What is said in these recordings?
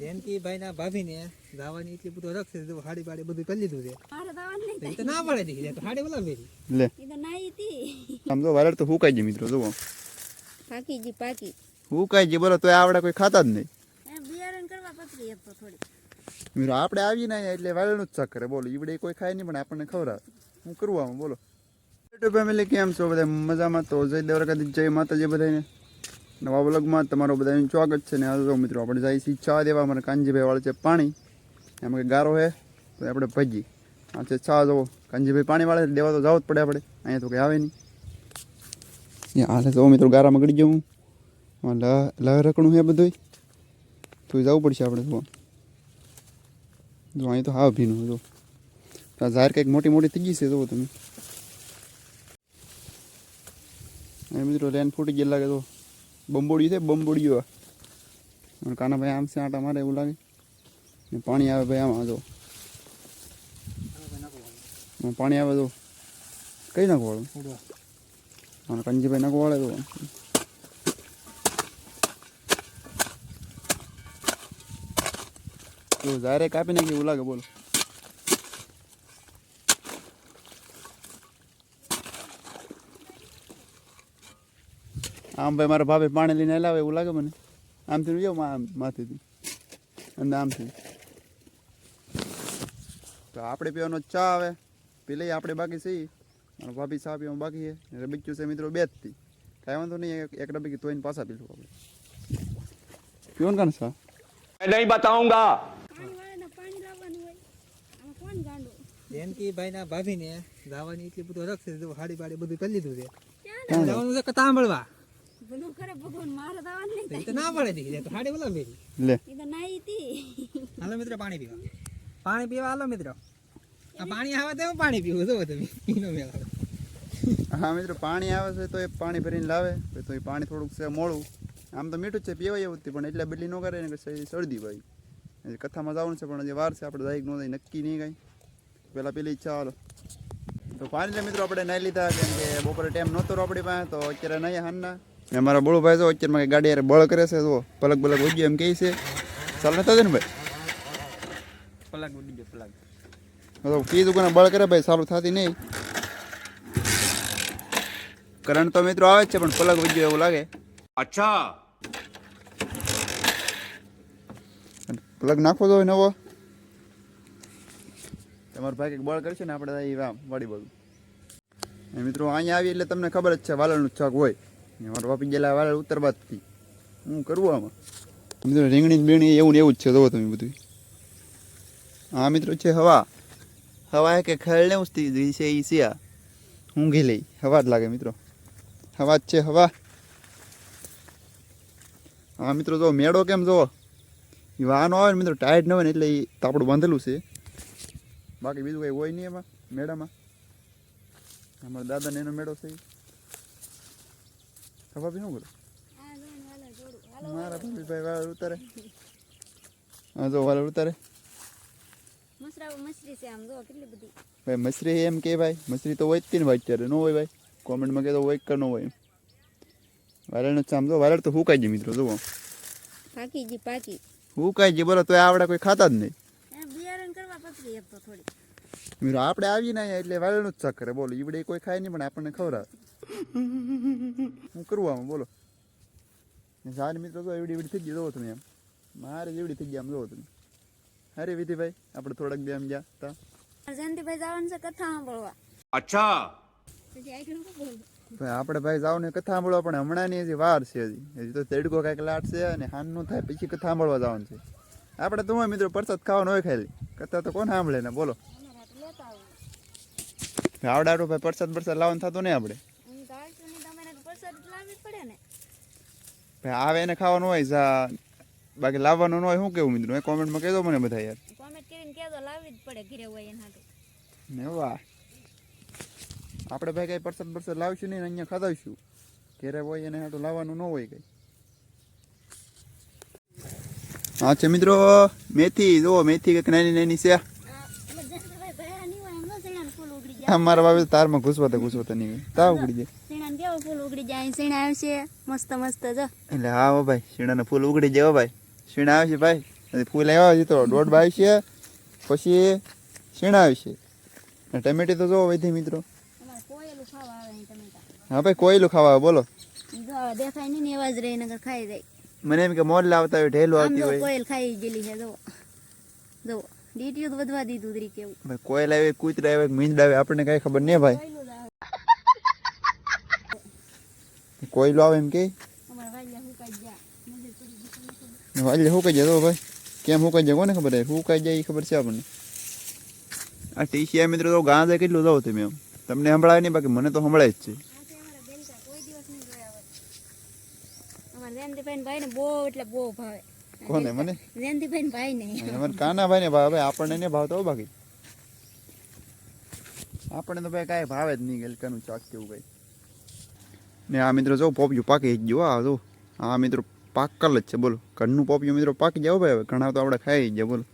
જયંતિ ભાઈ ના ભાભી ને જવાની એટલી બધું રખ છે હાડી બાડી બધું કરી લીધું છે. તો ના પડે દીધી તો હાડી બોલા મેરી લે. એ તો નાઈ હતી. આમ તો હુકાઈ જાય મિત્રો જુઓ. પાકી જી પાકી. હુકાઈ જાય બોલો તો આવડે કોઈ ખાતા જ નહીં. એ બિયારણ કરવા પકડી તો થોડી મિત્રો આપણે આવી ના એટલે વાળનું જ ચક્કર બોલો ઈવડે કોઈ ખાય નહીં પણ આપણને ખવડાવે હું કરું આમાં બોલો. યુટ્યુબ ફેમિલી કેમ છો? બધા મજામાં તો? જય દેવરકાથી જય માતાજી બધાને નવા બ્લોગમાં તમારો બધાનું સ્વાગત છે ને હાલો મિત્રો આપણે જાય છીએ ચા દેવા. અમારે કાનજીભાઈ વાળે છે પાણી. એમાં ગારો છે? તો આપણે ભજી આ છે ચા જવો કાનજીભાઈ પાણી વાળે દેવા તો જવું જ પડે આપણે. અહીંયા તો કંઈ આવે નહીં. હાલે તો મિત્રો ગારામાં ગળી જવું લહરકણું છે બધું તો જવું પડશે આપણે તો જો અહીં તો હા ભીનું જો ઝાર કંઈક મોટી મોટી થઈ ગઈ છે, જુઓ તમે. મિત્રો લેન ફૂટી ગયેલા લાગે તો બંબોડી છે બંબોડીઓ અને કાનાભાઈ આમ છે, આટા મારે એવું લાગે. ને પાણી આવે ભાઈ આમાં, જો. આમાં પાણી આવે તો કઈ નાખવાળું અને કંજીભાઈ નાખવાળે તો. તો ઝારે કાપી નાખી એવું લાગે, બોલો. આમ ભાઈ મારા ભાભી પાણી લઈને હલાવે એવું લાગે મને. આમથી જો માથેથી. અને આમથી તો આપણે પીવાનો ચા આવે. પી આપણે બાકી છીએ મારા ભાભી ચા પીવાનું બાકી છે. રબીક્યું છે મિત્રો બે જતી કાંઈ વાંધો નહીં એક રબીકી તોઈને પાછા પીશું આપણે. પીવાનું કાને ચા? નહીં બતાઉંગા ભાઈ ના ભાભી ને જવાની એટલી બધું રક્ષ હાડી બાડી બધું કરી લીધું છે. જવાનું છે કતા સાંભળવા ભલું કરે ભગવાન મારે દાવાનું નહીં. તો ના પડે દીધી તો હાડી બોલા મેરી લે. એ તો નાઈ હતી. હાલો મિત્રો પાણી પીવા. પાણી પીવા હાલો મિત્રો. આ પાણી આવે તો પાણી પીવું? જો તમે? પીનો મેળ આવે. હા મિત્રો પાણી આવે છે તો એ પાણી ભરીને લાવે. તો એ પાણી થોડુંક છે મોડું. આમ તો મીઠું જ છે પીવાય એવું પણ એટલે બદલી ન કરે ને શરદી ભાઈ કથામાં જવાનું છે પણ જે વાર છે આપણે દાયક ન નક્કી નહીં કાંઈ. પહેલાં પેલી ઈચ્છા હાલો. તો પાણી લે મિત્રો આપણે નાહી લીધા કેમ કે બપોરે ટાઈમ નહોતો આપણી પાસે તો અત્યારે નહીં હાનના ને મારા બળુભાઈ તો અત્યારમાં કંઈ ગાડી યારે બળ કરે છે તો પલક બલક ઉડી એમ કહે છે. ચાલ નતા ને ભાઈ. પલક ઉડી ગયો પલક. કીધું કોને બળ કરે ભાઈ સારું થતી નહીં. કરંટ તો મિત્રો આવે જ છે પણ પલક ઉડી ગયો એવું લાગે. અચ્છા. પ્લગ નાખો તો નવો. તમારો ભાઈ કંઈક બળ કરશે ને આપણે વાડી બધું મિત્રો અહીંયા આવીએ એટલે તમને ખબર જ છે વાલણનું છક હોય. મારા બાપી ગયેલા વાલળ ઉત્તરબાદથી હું કરવું આમાં? મિત્રો, રીંગણી બીણી એવું ને એવું જ છે, જોવો તમે બધું હા, મિત્રો છે હવા. હવા કે ખેલને ઉસતી એ છે આ. ઊંઘી લઈ. હવા જ લાગે, મિત્રો. હવા જ છે હવા. હા, મિત્રો, જો મેળો કેમ જો એ વાહનો આવે ને, મિત્રો, ટાયર્ડ ન હોય ને, એટલે એ તાપડું બાંધેલું છે. બાકી બીજું કંઈ હોય નહીં એમાં, મેળામાં. અમારા દાદાને એનો મેળો છે બી શું કરો મારા ભાભી ભાઈ વાળ ઉતારે. હા જો વાળ ઉતારે. ભાઈ મસરી જો એમ કે ભાઈ મસરી તો હોય જ ને ભાઈ અત્યારે. ન હોય ભાઈ. કોમેન્ટમાં કહેતો તો હોય કે ન હોય વાયરળનો ચામ જો વારણ તો હુકાઈ જાય મિત્રો જુઓ. પાકી જી પાકી. હુકાઈ જાય બોલો તો આવડા કોઈ ખાતા જ નહીં. બિયારણ કરવા પકડી એક તો થોડી. મીરો આપણે આવીને અહીંયા એટલે વાળનું જ ચક્કરે બોલો ઈવડે કોઈ ખાય નહીં પણ આપણને ખવડાવે. હું કરું આમ? બોલો. સારી મિત્રો તો એવડી એવડી થઈ ગઈ જોવો તમે એમ. મારે એવડી થઈ ગયા આમ જોવો તમે. અરે વિધિભાઈ આપણે થોડાક બે આમ ગયા તા જયંતિભાઈ જવાનું છે કથા સાંભળવા. અચ્છા. આપણે ભાઈ જાવ ને કથા સાંભળવા પણ હમણાં ની હજી વાર છે હજી. હજી તો તેડકો કંઈક લાટ છે અને હાનનું થાય પછી કથા સાંભળવા જવાનું છે. આપણે તો મિત્રો પરસાદ ખાવાનો હોય ખાલી. કથા તો કોણ સાંભળે ને? બોલો. આવડાડો ભાઈ પરસાદ પ્રસાદ લાવવાનું થતું નહીં આપણે. ભાઈ આવે એને ખાવાનું હોય જા. બાકી લાવવાનું ન હોય શું કેવું મિત્રો? એ કોમેન્ટમાં કહેજો મને બધા યાર. કોમેન્ટ કરીને કહેજો લાવવી જ પડે ઘરે હોય એના ને વાહ. આપણે ભાઈ કઈ પરસાદ પ્રસાદ લાવશું નહીં ને અહીંયા ખાધાવશું. ઘેરે હોય એને હાટું લાવવાનું ન હોય કઈ. હા છે મિત્રો મેથી. જુઓ મેથી કંઈક નાની નાની છે આ એટલે જયંતિભાઈ ભયા નહીં હોય એમ ન શેણાનું ફૂલ ઉગડી જાય આ મારા બાબે તારમાં ઘૂસવાતા ઘૂસવાતા નહીં. તાવ ઉગડી જાય. શેણાનું કેવો ફૂલ ઉગડી જાય શેણા આવશે? મસ્ત મસ્ત જો. એટલે હા હો ભાઈ શીણાના ફૂલ ઉગડી જાય ભાઈ. શીણા આવશે ભાઈ. ફૂલ આવ્યા છે તો દોઢ બાય છે પછી શીણા આવશે. ટમેટી તો જો વૈધી મિત્રો. અમારે ખાવા આવે હા ભાઈ કોયલું ખાવા આવે, બોલો. દેખાય નહીં એવા જ રહી નગર ખાઈ જાય. મને એમ કે મોર લાવતા હોય ઢેલું આવતી હોય. કોયલ ખાઈ ગયેલી છે જો. જો. ડીટીયું વધવા દીધું તરી કેવું ભાઈ કોયલ આવે કૂતરા આવે મીંદડા આવે આપણને કઈ ખબર નહીં ભાઈ. કોયલું આવે એમ કે? અમારે શું હુકાઈ જાય તો ભાઈ કેમ હુકાઈ જાય કોને ખબર શું હુકાઈ જાય એ ખબર છે આપણને. આ ટીસીઆઈ મિત્રો તો ગાં જાય કેટલું જાવ તમે એમ? તમને સંભળાય નહીં બાકી મને તો સંભળાય જ છે. ભાઈ ને બહુ એટલે બહુ ભાવે. કોને? મને? જયંતિભાઈ ભાઈ ને અમારે કાના ભાઈ ને ભાવે આપણને ને ભાવતો બાકી. આપણને તો ભાઈ કાંઈ ભાવે જ નહીં ગલકાનું ચાક કેવું ભાઈ ને આ મિત્રો જો પોપિયું પાકી ગયું આ જો. આ મિત્રો પાકલ જ છે બોલો. ઘરનું પોપિયું મિત્રો પાકી જાવ ભાઈ હવે ઘણા તો આપણે ખાઈ જાય બોલો.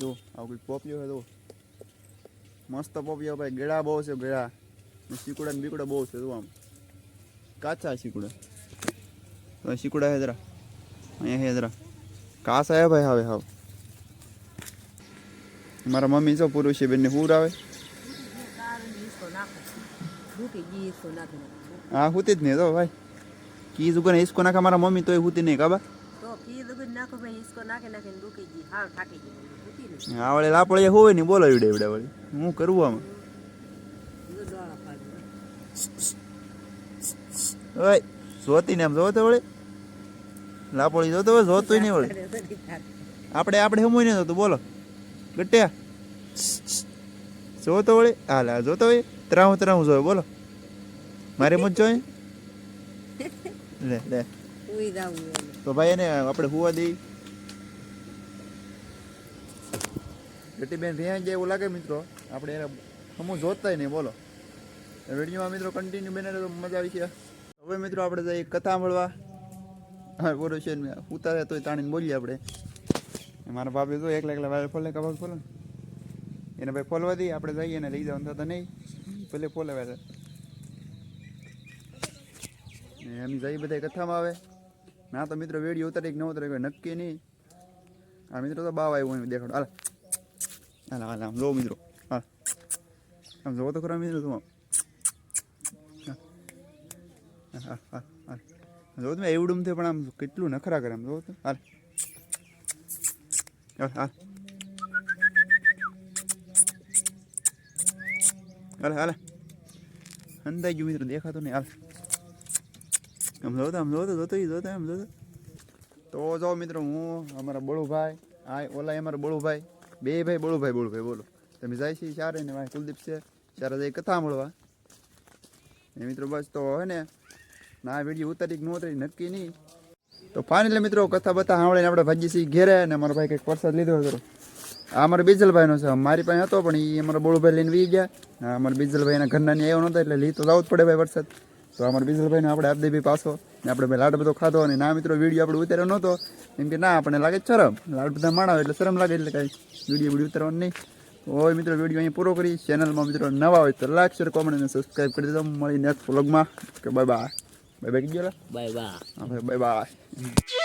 જો આવું કંઈક પોપિયો હોય તો મસ્ત પોપિયો ભાઈ ગેડા બહુ છે ગેડા શીકુડા ને બીકુડા બહુ છે જો આમ. કાચા શીકુડા. તો શીકુડા હે જરા. અહીંયા હે જરા. કાસ આવ્યા ભાઈ હવે હવે. મારા મમ્મી જો પુરુષ બેનને પૂર આવે. હા હુતી જ નહીં તો ભાઈ. કી જુગન હિસકો નાખે મારા મમ્મી તોય હુતી નહીં કાબા તો નાખો ભાઈ હિસકો નાખે નાખે ને દુખી ગઈ હાવ થાકી ગઈ દુખી ને આ લાપડીએ હોય ને બોલો એવડે એવડે વળી. હું કરવું આમાં? ઓય જોતી ને આમ વળે. લાપડી જોતો હોય જોતું નહીં વળે આપણે આપણે હમું નહીં જોતું, બોલો. ગટ્યા. જોતો વળે હા જોતો હોય? ત્રાહું ત્રાહું જોવે બોલો. મારે મુજ જોઈએ લે લે. તો ભાઈ એને આપણે હુવા દઈ. બેન રહ્યા જાય એવું લાગે મિત્રો. આપણે એને હમું જોતાય નહીં, બોલો. વિડીયોમાં મિત્રો કન્ટિન્યુ બને તો મજા આવી છે હવે મિત્રો આપણે જઈએ કથા મળવા. હા, બોલો છે ને, ઉતારે તોય તાણીને બોલીએ આપણે. મારા ભાભી તો એકલા એકલા ભાઈ ફોલે કબાટ ફોલે એને ભાઈ ફોલવા દઈએ, આપણે જઈએ ને લઈ જવાનું થતા નહીં. પેલે ફોલે છે. એમ જઈ બધા કથામાં આવે. ના તો મિત્રો વીડિયો ઉતારે કે ન ઉતારે નક્કી નહીં. આ મિત્રો તો બાવ આવ્યો એમ દેખાડો. હાલ. હાલ હાલ, આમ જોવો મિત્રો. હા આમ જોવો તો ખરા મિત્રો, તું હા હા હા. જો તમે, એવડું થયું, પણ આમ કેટલું નખરા કરે આમ જો તો હાલ. હાલ હાલ. હાલ અંદાજ ગયું મિત્રો, દેખાતો નહીં. હાલ. આમ જોતો આમ જોતો જોતો એ જોતો આમ જોતો. તો જો મિત્રો, હું, અમારા બળુભાઈ, આ ઓલા અમારા બળુભાઈ. બે ભાઈ, બળુભાઈ બળુભાઈ, બોલો. તમે જાય છે ચારે ને ભાઈ કુલદીપ છે. ચારે જાય કથા મળવા. એ મિત્રો, બસ તો હોય ને ના વીડિયો ઉતારી કે ન ઉતારી, નક્કી નહીં. તો ફાઇનલી મિત્રો, કથા બતા સાંભળીને આપણે ભાજી સી ઘેરે અને અમારો ભાઈ કંઈક વરસાદ લીધો હતો. આ અમારો બીજલભાઈનો છે, મારી પાસે હતો, પણ એ અમારો બોળુભાઈ લઈને વી ગયા. અમારા બીજલભાઈના ઘરના ની આવ્યો નહોતો એટલે લી તો જવું જ પડે ભાઈ વરસાદ. તો અમારા બીજલભાઈને આપણે આપી દેવી પાછો, ને આપણે ભાઈ લાડ બધો ખાધો, અને ના મિત્રો વીડિયો આપણે ઉતાર્યો નહોતો કેમ કે ના, આપણને લાગે શરમ. લાડ બધા માણાવે એટલે શરમ લાગે, એટલે કાંઈ વીડિયો વીડિયો ઉતારવાનું નહીં. હોય મિત્રો વીડિયો અહીં પૂરો કરી ચેનલમાં મિત્રો, નવા હોય તો લાઈક શેર કોમેન્ટ અને સબસ્ક્રાઈબ કરી દેજો. મળી નેક્સ્ટ વ્લોગમાં કે બાય બાય બાય કીધું બાય બાય હા ભાઈ બાય બાય